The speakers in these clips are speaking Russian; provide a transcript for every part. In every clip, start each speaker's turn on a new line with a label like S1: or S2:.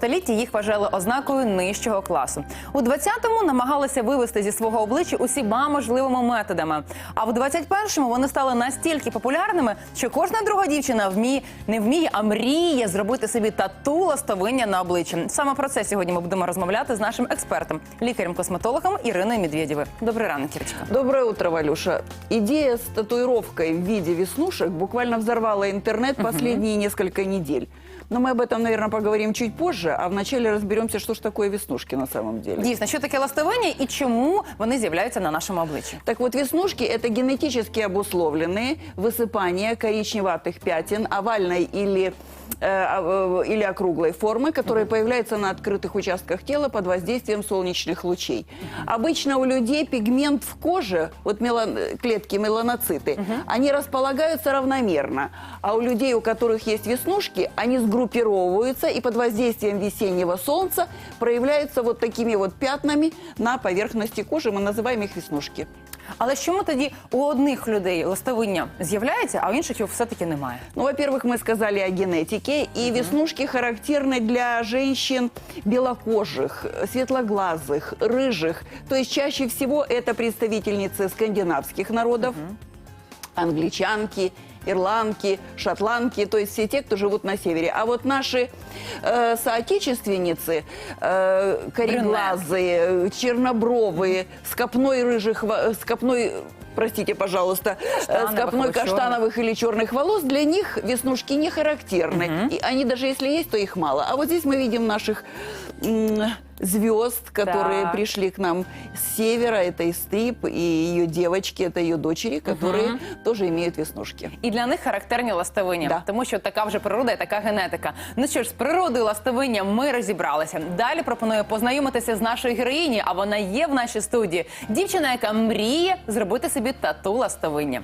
S1: столітті їх вважали ознакою нижчого класу. У 20-му намагалися вивести зі свого обличчя усіма можливими методами. А в 21-му вони стали настільки популярними, що кожна друга дівчина вміє не вміє, а мріє зробити собі тату ластовиння на обличчі. Саме про це сьогодні ми будемо розмовляти з нашим експертом, лікарем-косметологом Іриною Медведєвою. Добрий ранок, Кірочка.
S2: Доброе утро, Валюша. Идея с татуировкой в виде веснушек буквально взорвала интернет последние несколько недель. Но мы об этом, наверное, поговорим чуть позже, а вначале разберемся, что же такое веснушки на самом деле.
S1: Дійсно, що таке ластовиння і чому вони з'являються на нашому обличчі?
S2: Так вот, веснушки – это генетически обусловленные высыпания коричневатых пятен овальной или, э, а, э, или округлой формы, которые появляются на открытых участках тела под воздействием солнечных лучей. Обычно у людей пигмент в коже, вот мелан- клетки меланоциты, они располагаются равномерно. А у людей, у которых есть веснушки, они сгруппировываются и под воздействием весеннего солнца проявляются вот такими вот пятнами на поверхности кожи. Мы называем их веснушки.
S1: Але чому тоді у одних людей ластовиння з'являється, а у інших його все-таки немає?
S2: Ну, во-первых, мы сказали о генетике, и веснушки характерны для женщин белокожих, светлоглазых, рыжих. То есть чаще всего это представительницы скандинавских народов, англичанки, ирландки, шотландки, то есть все те, кто живут на севере. А вот наши э, соотечественницы, э, кореглазые, э, чернобровые, с копной рыжих, во- с копной, простите, пожалуйста, э, с
S1: Каштановых
S2: копной
S1: или чёрных.
S2: каштановых или черных волос, для них веснушки не характерны. И они даже если есть, то их мало. А вот здесь мы видим наших м, звезд, которые
S1: Так.
S2: пришли к нам с севера. Это и Стрип, и ее девочки, это ее дочери, которые тоже имеют веснушки.
S1: І для них характерні ластовиння,
S2: Да.
S1: тому що така вже природа і така генетика. Ну що ж, з природою ластовиння ми розібралися. Далі пропоную познайомитися з нашою героїні, а вона є в нашій студії. Дівчина, яка мріє зробити собі тату ластовиння.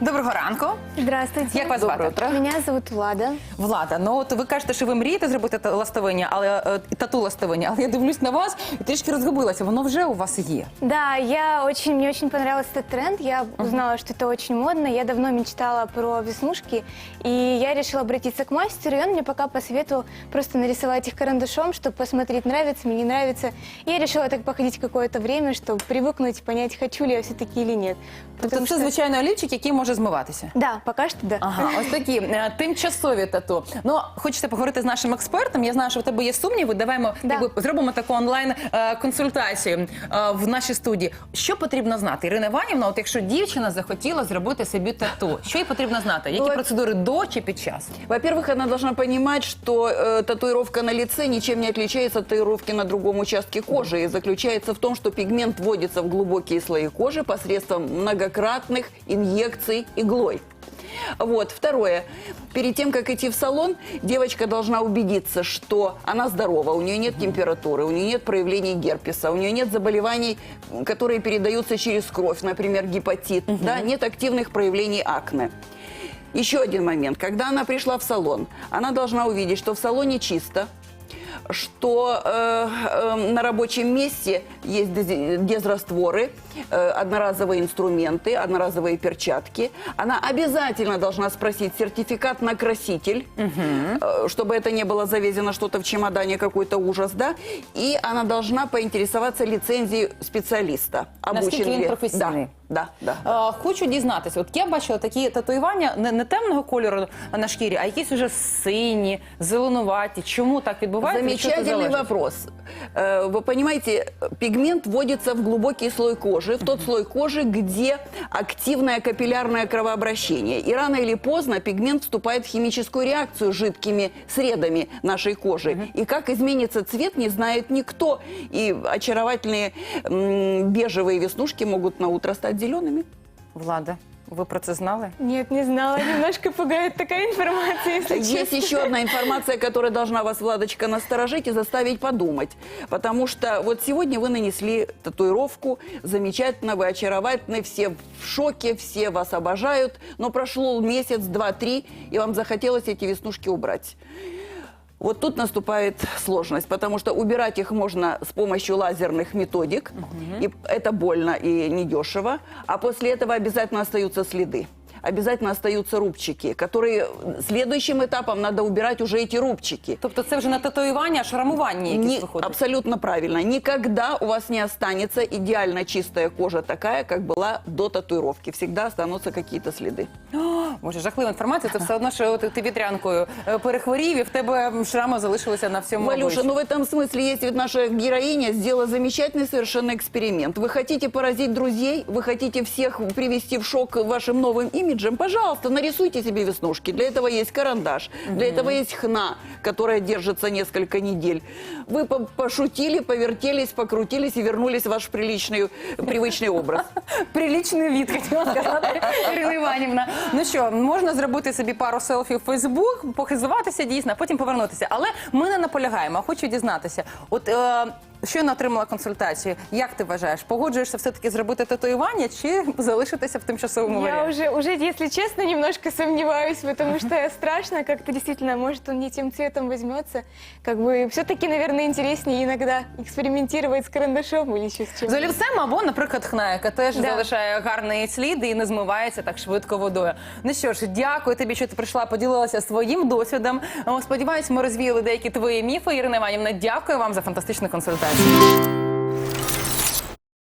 S1: Доброго ранку.
S3: Здравствуйте.
S1: Як вас
S2: Доброе
S1: звати?
S2: утро.
S3: Меня зовут Влада.
S1: Влада, ну от ви кажете, що ви мрієте зробити та- ластовиння, але е, тату ластовиння, але я дивлюсь на вас і трішки розгубилася. Воно вже у вас є.
S3: Да, я очень, мне очень понравился этот тренд. Я узнала, что это очень модно. Я давно мечтала про веснушки, и я решила обратиться к мастеру, и он мне пока посоветовал просто нарисовать их карандашом, чтобы посмотреть, нравится мне, не нравится. И я решила так походить какое-то время, чтобы привыкнуть, понять, хочу ли я все-таки или нет.
S1: Тобто
S3: Потому
S1: це
S3: что-
S1: звичайно олівчик, який може змиватися.
S3: Да, пока что да.
S1: Ага, ось такі е, тимчасові тату. Ну хочете поговорити з нашим експертом? Я знаю, що в тебе є сумніви. Давайте
S3: Да.
S1: якби, зробимо таку онлайн е, консультацію е, в нашій студії. Що потрібно знати, Ірина Іванівна? От якщо дівчина захотіла зробити собі тату, що їй потрібно знати? Які
S2: Ну,
S1: процедури до чи під час?
S2: Во-первых, она должна понимать, что э, татуировка на лице ничем не отличается от татуировки на другом участке кожи. И заключается в том, что пигмент вводится в глубокие слои кожи посредством многократных инъекций иглой. Вот. Второе. Перед тем, как идти в салон, девочка должна убедиться, что она здорова, у нее нет температуры, у нее нет проявлений герпеса, у нее нет заболеваний, которые передаются через кровь, например, гепатит, да, нет активных проявлений акне. Еще один момент. Когда она пришла в салон, она должна увидеть, что в салоне чисто, что э, э, на рабочем месте есть дез- дезрастворы, э, одноразовые инструменты, одноразовые перчатки. Она обязательно должна спросить сертификат на краситель, э, чтобы это не было завезено что-то в чемодане, какой-то ужас, да. И она должна поинтересоваться лицензией специалиста.
S1: Наскільки
S2: Обучен
S1: він
S2: ли-
S1: професійний?
S2: Да, да, да.
S1: Е, Хочу дізнатися, от я бачила такі татуювання не, не темного кольору на шкірі, а якісь уже сині, зеленуваті. Чому так відбувається?
S2: Замечательный вопрос. Э, Вы понимаете, пигмент вводится в глубокий слой кожи, в тот слой кожи, где активное капиллярное кровообращение. И рано или поздно пигмент вступает в химическую реакцию с жидкими средами нашей кожи. И как изменится цвет, не знает никто. И очаровательные бежевые веснушки могут на утро стать зелеными.
S1: Влада, ви про це знали?
S3: Нет, не знала. Немножко пугает такая информация, если
S2: Есть
S3: честно.
S2: еще одна информация, которая должна вас, Владочка, насторожить и заставить подумать. Потому что вот сегодня вы нанесли татуировку, замечательно, вы очаровательны, все в шоке, все вас обожают, но прошло месяц, два, три, и вам захотелось эти веснушки убрать. Вот тут наступает сложность, потому что убирать их можно с помощью лазерных методик, и это больно и недешево, а после этого обязательно остаются следы. обязательно остаются рубчики, которые следующим этапом надо убирать уже эти рубчики.
S1: Тобто це вже не татуювання, а шрамування якісь виходить.
S2: абсолютно правильно. Никогда у вас не останется идеально чистая кожа такая, как была до татуировки. Всегда останутся какие-то следы.
S1: Боже, жахлива інформація. Це все одно, що от ти вітрянкою е, перехворів, і в тебе шрами залишилися на всьому
S2: Валюша,
S1: обличчі.
S2: ну в этом смысле есть ведь наша героиня сделала замечательный совершенно эксперимент. Вы хотите поразить друзей, вы хотите всех привести в шок вашим новым имиджем, пожалуйста, нарисуйте себе веснушки. Для этого есть карандаш, для этого есть хна, которая держится несколько недель. Вы по- пошутили, повертелись, покрутились и вернулись в ваш приличный, привычный образ.
S1: Прилічний від, хотіла сказати Ірина Іванівна. Ну що, можна зробити собі пару селфі в Фейсбук, похизуватися дійсно, а потім повернутися. Але ми не наполягаємо. Хочу дізнатися. От е, щойно отримала консультацію. Як ти вважаєш, погоджуєшся все-таки зробити татуювання чи залишитися в тимчасовому
S3: Я
S1: варіанті?
S3: уже, уже, если честно, немножко сомневаюсь, потому что страшно, как-то действительно, может, он не тем цветом возьмется. Как бы все-таки, наверное, интереснее иногда экспериментировать с карандашом или еще с чем.
S1: З олівцем або, наприклад, хна, яка теж
S3: Да.
S1: залишає гарний слід і не змивається так швидко водою. Ну що ж, дякую тобі, що ти прийшла, поділилася своїм досвідом. О, Сподіваюсь, ми розвіяли деякі твої міфи. Ірина Іванівна, дякую вам за фантастичну консультацію. Podcast.